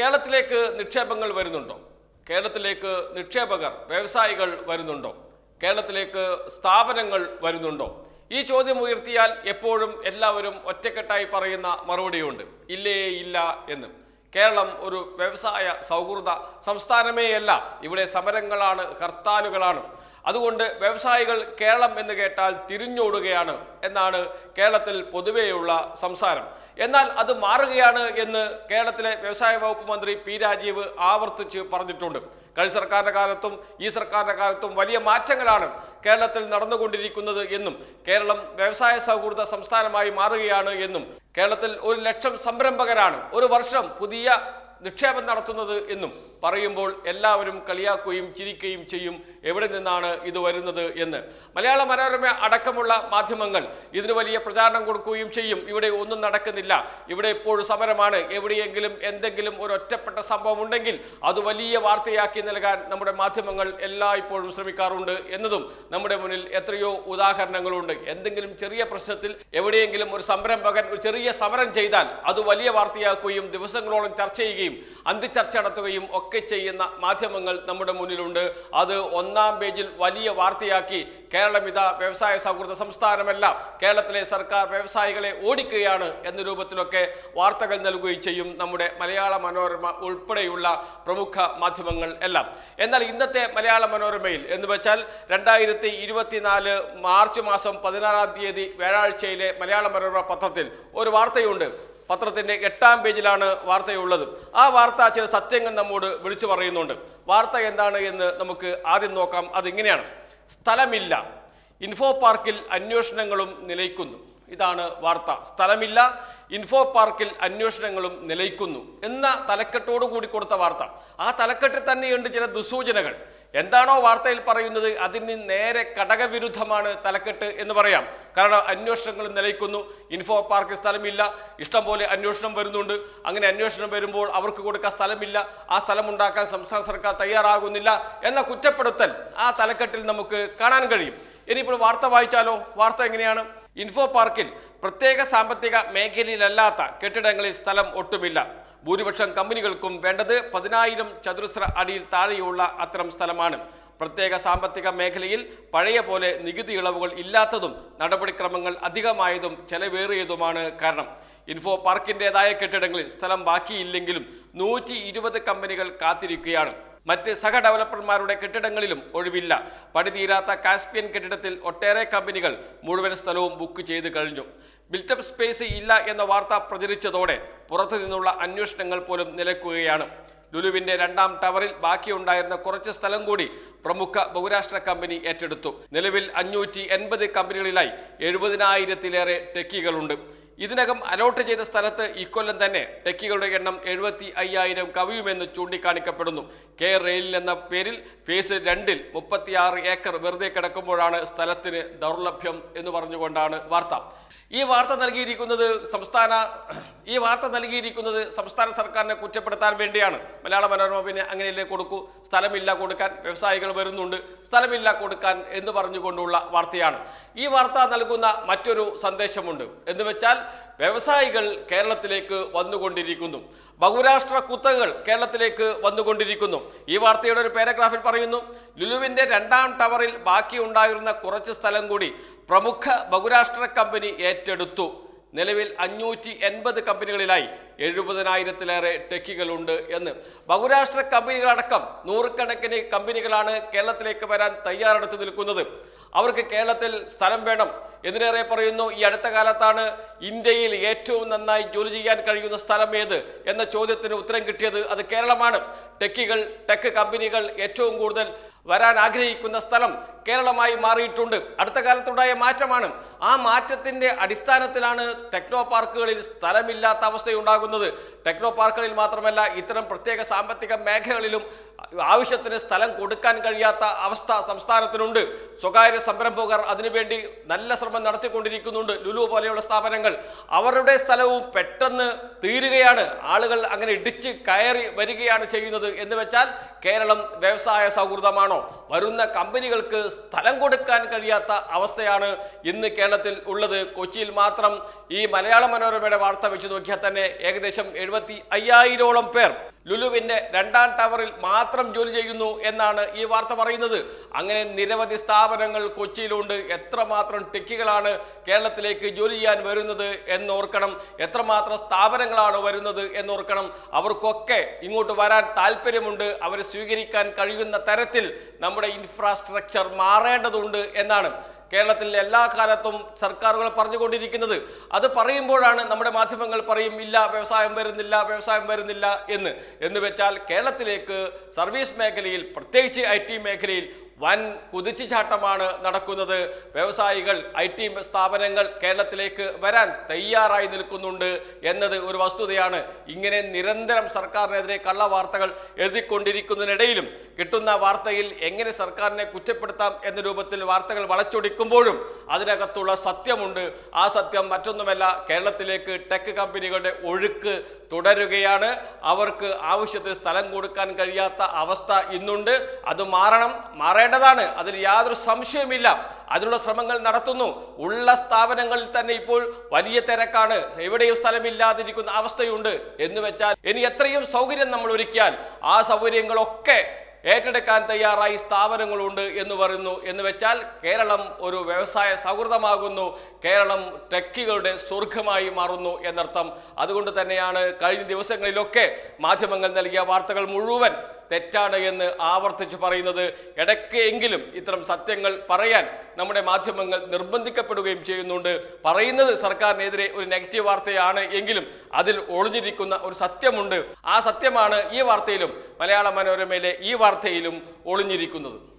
കേരളത്തിലേക്ക് നിക്ഷേപങ്ങൾ വരുന്നുണ്ടോ? കേരളത്തിലേക്ക് നിക്ഷേപകർ വ്യവസായികൾ വരുന്നുണ്ടോ? കേരളത്തിലേക്ക് സ്ഥാപനങ്ങൾ വരുന്നുണ്ടോ? ഈ ചോദ്യം ഉയർത്തിയാൽ എപ്പോഴും എല്ലാവരും ഒറ്റക്കെട്ടായി പറയുന്ന മറുപടിയുണ്ട്. ഇല്ലേ ഇല്ല എന്ന്. കേരളം ഒരു വ്യവസായ സൗഹൃദ സംസ്ഥാനമേയല്ല. ഇവിടെ സമരങ്ങളാണ് ഹർത്താലുകളാണ്. അതുകൊണ്ട് വ്യവസായികൾ കേരളം എന്ന് കേട്ടാൽ തിരിഞ്ഞോടുകയാണ് എന്നാണ് കേരളത്തിൽ പൊതുവെയുള്ള സംസാരം. എന്നാൽ അത് മാറുകയാണ് എന്ന് കേരളത്തിലെ വ്യവസായ വകുപ്പ് മന്ത്രി പി രാജീവ് ആവർത്തിച്ച് പറഞ്ഞിട്ടുണ്ട്. കഴിഞ്ഞ സർക്കാരിന്റെ കാലത്തും ഈ സർക്കാരിന്റെ കാലത്തും വലിയ മാറ്റങ്ങളാണ് കേരളത്തിൽ നടന്നുകൊണ്ടിരിക്കുന്നത് എന്നും കേരളം വ്യവസായ സൗഹൃദ സംസ്ഥാനമായി മാറുകയാണ് എന്നും കേരളത്തിൽ ഒരു ലക്ഷം സംരംഭകരാണ് ഒരു വർഷം പുതിയ നിക്ഷേപം നടത്തുന്നത് എന്നും പറയുമ്പോൾ എല്ലാവരും കളിയാക്കുകയും ചിരിക്കുകയും ചെയ്യും എവിടെ നിന്നാണ് ഇത് വരുന്നത് എന്ന്. മലയാള മനോരമ അടക്കമുള്ള മാധ്യമങ്ങൾ ഇതിന് വലിയ പ്രചാരണം കൊടുക്കുകയും ചെയ്യും. ഇവിടെ ഒന്നും നടക്കുന്നില്ല. ഇവിടെ ഇപ്പോഴും സമരമാണ്. എവിടെയെങ്കിലും എന്തെങ്കിലും ഒരു ഒറ്റപ്പെട്ട സംഭവം ഉണ്ടെങ്കിൽ അത് വലിയ വാർത്തയാക്കി നൽകാൻ നമ്മുടെ മാധ്യമങ്ങൾ എല്ലായ്പ്പോഴും ശ്രമിക്കാറുണ്ട് എന്നതും നമ്മുടെ മുന്നിൽ എത്രയോ ഉദാഹരണങ്ങളുണ്ട്. എന്തെങ്കിലും ചെറിയ പ്രശ്നത്തിൽ എവിടെയെങ്കിലും ഒരു സംരംഭകൻ ഒരു ചെറിയ സമരം ചെയ്താൽ അത് വലിയ വാർത്തയാക്കുകയും ദിവസങ്ങളോളം ചർച്ച ചെയ്യുകയും അന്തിച്ചർച്ച നടത്തുകയും ഒക്കെ ചെയ്യുന്ന മാധ്യമങ്ങൾ നമ്മുടെ മുന്നിലുണ്ട്. അത് ഒന്നാം പേജിൽ വലിയ വാർത്തയാക്കി കേരളം ഇതാ വ്യവസായ സൗഹൃദ സംസ്ഥാനമല്ല കേരളത്തിലെ സർക്കാർ വ്യവസായികളെ ഓടിക്കുകയാണ് എന്ന രൂപത്തിലൊക്കെ വാർത്തകൾ നൽകുകയും ചെയ്യും നമ്മുടെ മലയാള മനോരമ ഉൾപ്പെടെയുള്ള പ്രമുഖ മാധ്യമങ്ങൾ എല്ലാം. എന്നാൽ ഇന്നത്തെ മലയാള മനോരമയിൽ എന്ന് വെച്ചാൽ രണ്ടായിരത്തി ഇരുപത്തിനാല് മാർച്ച് മാസം പതിനാറാം തീയതി വ്യാഴാഴ്ചയിലെ മലയാള മനോരമ പത്രത്തിൽ ഒരു വാർത്തയുണ്ട്. പത്രത്തിന്റെ എട്ടാം പേജിലാണ് വാർത്തയുള്ളത്. ആ വാർത്ത ചില സത്യങ്ങൾ നമ്മോട് വിളിച്ചു പറയുന്നുണ്ട്. വാർത്ത എന്താണ് എന്ന് നമുക്ക് ആദ്യം നോക്കാം. അതിങ്ങനെയാണ്? സ്ഥലമില്ല. ഇൻഫോ പാർക്കിൽ അന്വേഷണങ്ങളും നിലയ്ക്കുന്നു. ഇതാണ് വാർത്ത. സ്ഥലമില്ല ഇൻഫോ പാർക്കിൽ അന്വേഷണങ്ങളും നിലയ്ക്കുന്നു എന്ന തലക്കെട്ടോടു കൂടി കൊടുത്ത വാർത്ത. ആ തലക്കെട്ടിൽ തന്നെയുണ്ട് ചില ദുസൂചനകൾ എന്താണോ വാർത്തയിൽ പറയുന്നത് അതിന് നേരെ ഘടകവിരുദ്ധമാണ് തലക്കെട്ട് എന്ന് പറയാം. കാരണം അന്വേഷണങ്ങൾ നിലയ്ക്കുന്നു. ഇൻഫോ പാർക്ക് സ്ഥലമില്ല. ഇഷ്ടം പോലെ അന്വേഷണം വരുന്നുണ്ട്. അങ്ങനെ അന്വേഷണം വരുമ്പോൾ അവർക്ക് കൊടുക്കാൻ സ്ഥലമില്ല. ആ സ്ഥലം ഉണ്ടാക്കാൻ സംസ്ഥാന സർക്കാർ തയ്യാറാകുന്നില്ല എന്ന കുറ്റപ്പെടുത്തൽ ആ തലക്കെട്ടിൽ നമുക്ക് കാണാൻ കഴിയും. ഇനിയിപ്പോൾ വാർത്ത വായിച്ചാലോ? വാർത്ത എങ്ങനെയാണ്? ഇൻഫോ പാർക്കിൽ പ്രത്യേക സാമ്പത്തിക മേഖലയിലല്ലാത്ത കെട്ടിടങ്ങളിൽ സ്ഥലം ഒട്ടുമില്ല. ഭൂരിപക്ഷം കമ്പനികൾക്കും വേണ്ടത് പതിനായിരം ചതുരശ്ര അടിയിൽ താഴെയുള്ള അത്തരം സ്ഥലമാണ്. പ്രത്യേക സാമ്പത്തിക മേഖലയിൽ പഴയ പോലെ നികുതി ഇളവുകൾ ഇല്ലാത്തതും നടപടിക്രമങ്ങൾ അധികമായതും ചെലവേറിയതുമാണ് കാരണം. ഇൻഫോ പാർക്കിന്റെതായ കെട്ടിടങ്ങളിൽ സ്ഥലം ബാക്കിയില്ലെങ്കിലും നൂറ്റി ഇരുപത് കമ്പനികൾ കാത്തിരിക്കുകയാണ്. മറ്റ് സഹ ഡെവലപ്പർമാരുടെ കെട്ടിടങ്ങളിലും ഒഴിവില്ല. പടിതീരാത്ത കാസ്പിയൻ കെട്ടിടത്തിൽ ഒട്ടേറെ കമ്പനികൾ മുഴുവൻ സ്ഥലവും ബുക്ക് ചെയ്ത് കഴിഞ്ഞു. ബിൽറ്റപ്പ് സ്പേസ് ഇല്ല എന്ന വാർത്ത പ്രചരിച്ചതോടെ പുറത്തു നിന്നുള്ള അന്വേഷണങ്ങൾ പോലും നിലക്കുകയാണ്. ലുലുവിന്റെ രണ്ടാം ടവറിൽ ബാക്കിയുണ്ടായിരുന്ന കുറച്ച് സ്ഥലം കൂടി പ്രമുഖ ബഹുരാഷ്ട്ര കമ്പനി ഏറ്റെടുത്തു. നിലവിൽ അഞ്ഞൂറ്റി എൺപത് കമ്പനികളിലായി എഴുപതിനായിരത്തിലേറെ ടെക്കികളുണ്ട്. ഇതിനകം അലോട്ട് ചെയ്ത സ്ഥലത്ത് ഇക്കൊല്ലം തന്നെ ടെക്കികളുടെ എണ്ണം എഴുപത്തി അയ്യായിരം കവിയുമെന്ന് ചൂണ്ടിക്കാണിക്കപ്പെടുന്നു. കെ റെയിൽ എന്ന പേരിൽ ഫേസ് രണ്ടിൽ മുപ്പത്തിയാറ് ഏക്കർ വെറുതെ കിടക്കുമ്പോഴാണ് സ്ഥലത്തിന് ദൗർലഭ്യം എന്ന് പറഞ്ഞുകൊണ്ടാണ് വാർത്ത. ഈ വാർത്ത നൽകിയിരിക്കുന്നത് സംസ്ഥാന ഈ വാർത്ത നൽകിയിരിക്കുന്നത് സംസ്ഥാന സർക്കാരിനെ കുറ്റപ്പെടുത്താൻ വേണ്ടിയാണ്. മലയാള മനോരമ പിന്നെ അങ്ങനെയല്ലേ കൊടുക്കൂ? സ്ഥലമില്ല കൊടുക്കാൻ വ്യവസായികൾ വരുന്നുണ്ട്. സ്ഥലമില്ല കൊടുക്കാൻ എന്ന് പറഞ്ഞുകൊണ്ടുള്ള വാർത്തയാണ്. ഈ വാർത്ത നൽകുന്ന മറ്റൊരു സന്ദേശമുണ്ട്. എന്ന് വെച്ചാൽ വ്യവസായികൾ കേരളത്തിലേക്ക് വന്നുകൊണ്ടിരിക്കുന്നു. ബഹുരാഷ്ട്ര കുത്തകൾ കേരളത്തിലേക്ക് വന്നുകൊണ്ടിരിക്കുന്നു. ഈ വാർത്തയുടെ ഒരു പാരഗ്രാഫിൽ പറയുന്നു ലുലുവിന്റെ രണ്ടാം ടവറിൽ ബാക്കിയുണ്ടായിരുന്ന കുറച്ച് സ്ഥലം കൂടി പ്രമുഖ ബഹുരാഷ്ട്ര കമ്പനി ഏറ്റെടുത്തു. നിലവിൽ അഞ്ഞൂറ്റി എൺപത് കമ്പനികളിലായി എഴുപതിനായിരത്തിലേറെ ടെക്കികളുണ്ട് എന്ന്. ബഹുരാഷ്ട്ര കമ്പനികളടക്കം നൂറുകണക്കിന് കമ്പനികളാണ് കേരളത്തിലേക്ക് വരാൻ തയ്യാറെടുത്ത് നിൽക്കുന്നത്. അവർക്ക് കേരളത്തിൽ സ്ഥലം വേണം. എന്തിനേറെ പറയുന്നു ഈ അടുത്ത കാലത്താണ് ഇന്ത്യയിൽ ഏറ്റവും നന്നായി ജോലി ചെയ്യാൻ കഴിയുന്ന സ്ഥലം ഏത്? എന്ന ചോദ്യത്തിന് ഉത്തരം കിട്ടിയത് അത് കേരളമാണ്. ടെക്കികൾ ടെക് കമ്പനികൾ ഏറ്റവും കൂടുതൽ വരാൻ ആഗ്രഹിക്കുന്ന സ്ഥലം കേരളമായി മാറിയിട്ടുണ്ട്. അടുത്ത കാലത്തുണ്ടായ മാറ്റമാണ്. ആ മാറ്റത്തിന്റെ അടിസ്ഥാനത്തിലാണ് ടെക്നോ പാർക്കുകളിൽ സ്ഥലമില്ലാത്ത അവസ്ഥയുണ്ടാകുന്നത്. ടെക്നോ പാർക്കുകളിൽ മാത്രമല്ല ഇത്തരം പ്രത്യേക സാമ്പത്തിക മേഖലകളിലും ആവശ്യത്തിന് സ്ഥലം കൊടുക്കാൻ കഴിയാത്ത അവസ്ഥ സംസ്ഥാനത്തിനുണ്ട്. സ്വകാര്യ സംരംഭകർ അതിനുവേണ്ടി നല്ല ശ്രമം നടത്തിക്കൊണ്ടിരിക്കുന്നുണ്ട് ലുലു പോലെയുള്ള സ്ഥാപനങ്ങൾ. അവരുടെ സ്ഥലവും പെട്ടെന്ന് തീരുകയാണ്. ആളുകൾ അങ്ങനെ ഇടിച്ച് കയറി വരികയാണ് ചെയ്യുന്നത് എന്ന് വെച്ചാൽ കേരളം വ്യവസായ സൗഹൃദമാണോ? വരുന്ന കമ്പനികൾക്ക് സ്ഥലം കൊടുക്കാൻ കഴിയാത്ത അവസ്ഥയാണ് ഇന്ന് കേരളത്തിൽ ഉള്ളത്. കൊച്ചിയിൽ മാത്രം ഈ മലയാള മനോരമയുടെ വാർത്ത വെച്ച് നോക്കിയാൽ തന്നെ ഏകദേശം എഴുപത്തി അയ്യായിരോളം പേർ ലുലുവിന്റെ രണ്ടാം ടവറിൽ മാത്രം ജോലി ചെയ്യുന്നു എന്നാണ് ഈ വാർത്ത പറയുന്നത്. അങ്ങനെ നിരവധി സ്ഥാപനങ്ങൾ കൊച്ചിയിലുണ്ട്. എത്രമാത്രം ടെക്കികളാണ് കേരളത്തിലേക്ക് ജോലി ചെയ്യാൻ വരുന്നത് എന്നോർക്കണം. എത്രമാത്രം സ്ഥാപനങ്ങളാണ് വരുന്നത് എന്നോർക്കണം. അവർക്കൊക്കെ ഇങ്ങോട്ട് വരാൻ താല്പര്യമുണ്ട്. അവരെ സ്വീകരിക്കാൻ കഴിയുന്ന തരത്തിൽ നമ്മുടെ ഇൻഫ്രാസ്ട്രക്ചർ മാറേണ്ടതുണ്ട് എന്നാണ് കേരളത്തിൽ എല്ലാ കാലത്തും സർക്കാരുകൾ പറഞ്ഞുകൊണ്ടിരിക്കുന്നത്. അത് പറയുമ്പോഴാണ് നമ്മുടെ മാധ്യമങ്ങൾ പറയും ഇല്ല വ്യവസായം വരുന്നില്ല വ്യവസായം വരുന്നില്ല എന്ന്. എന്ന് വെച്ചാൽ കേരളത്തിലേക്ക് സർവീസ് മേഖലയിൽ പ്രത്യേകിച്ച് ഐ മേഖലയിൽ വൻ കുതിച്ചുചാട്ടമാണ് നടക്കുന്നത്. വ്യവസായികൾ ഐ ടി സ്ഥാപനങ്ങൾ കേരളത്തിലേക്ക് വരാൻ തയ്യാറായി നിൽക്കുന്നുണ്ട് എന്നത് ഒരു വസ്തുതയാണ്. ഇങ്ങനെ നിരന്തരം സർക്കാരിനെതിരെ കള്ള വാർത്തകൾ എഴുതിക്കൊണ്ടിരിക്കുന്നതിനിടയിലും കിട്ടുന്ന വാർത്തയിൽ എങ്ങനെ സർക്കാരിനെ കുറ്റപ്പെടുത്താം എന്ന രൂപത്തിൽ വാർത്തകൾ വളച്ചൊടിക്കുമ്പോഴും അതിനകത്തുള്ള സത്യമുണ്ട്. ആ സത്യം മറ്റൊന്നുമല്ല കേരളത്തിലേക്ക് ടെക് കമ്പനികളുടെ ഒഴുക്ക് തുടരുകയാണ്. അവർക്ക് ആവശ്യത്തിന് സ്ഥലം കൊടുക്കാൻ കഴിയാത്ത അവസ്ഥ ഇന്നുണ്ട്. അത് മാറണം മാറേണ്ടതാണ് അതിൽ യാതൊരു സംശയവുമില്ല. അതിനുള്ള ശ്രമങ്ങൾ നടത്തുന്നു. ഉള്ള സ്ഥാപനങ്ങളിൽ തന്നെ ഇപ്പോൾ വലിയ തിരക്കാണ്. എവിടെയും സ്ഥലമില്ലാതിരിക്കുന്ന അവസ്ഥയുണ്ട്. എന്ന് വെച്ചാൽ ഇനി എത്രയും സൗകര്യം നമ്മൾ ഒരുക്കിയാൽ ആ സൗകര്യങ്ങളൊക്കെ ഏറ്റെടുക്കാൻ തയ്യാറായി സ്ഥാപനങ്ങളുണ്ട് എന്ന് പറയുന്നു. എന്ന് വെച്ചാൽ കേരളം ഒരു വ്യവസായ സൗഹൃദമാകുന്നു. കേരളം ടെക്കികളുടെ സ്വർഗമായി മാറുന്നു എന്നർത്ഥം. അതുകൊണ്ട് തന്നെയാണ് കഴിഞ്ഞ ദിവസങ്ങളിലൊക്കെ മാധ്യമങ്ങൾ നൽകിയ വാർത്തകൾ മുഴുവൻ തെറ്റാണ് എന്ന് ആവർത്തിച്ച് പറയുന്നത്. ഇടയ്ക്കെങ്കിലും ഇത്തരം സത്യങ്ങൾ പറയാൻ നമ്മുടെ മാധ്യമങ്ങൾ നിർബന്ധിക്കപ്പെടുകയും ചെയ്യുന്നുണ്ട്. പറയുന്നത് സർക്കാരിനെതിരെ ഒരു നെഗറ്റീവ് വാർത്തയാണ് എങ്കിലും അതിൽ ഒളിഞ്ഞിരിക്കുന്ന ഒരു സത്യമുണ്ട്. ആ സത്യമാണ് ഈ വാർത്തയിലും മലയാള മനോരമയിലെ ഈ വാർത്തയിലും ഒളിഞ്ഞിരിക്കുന്നത്.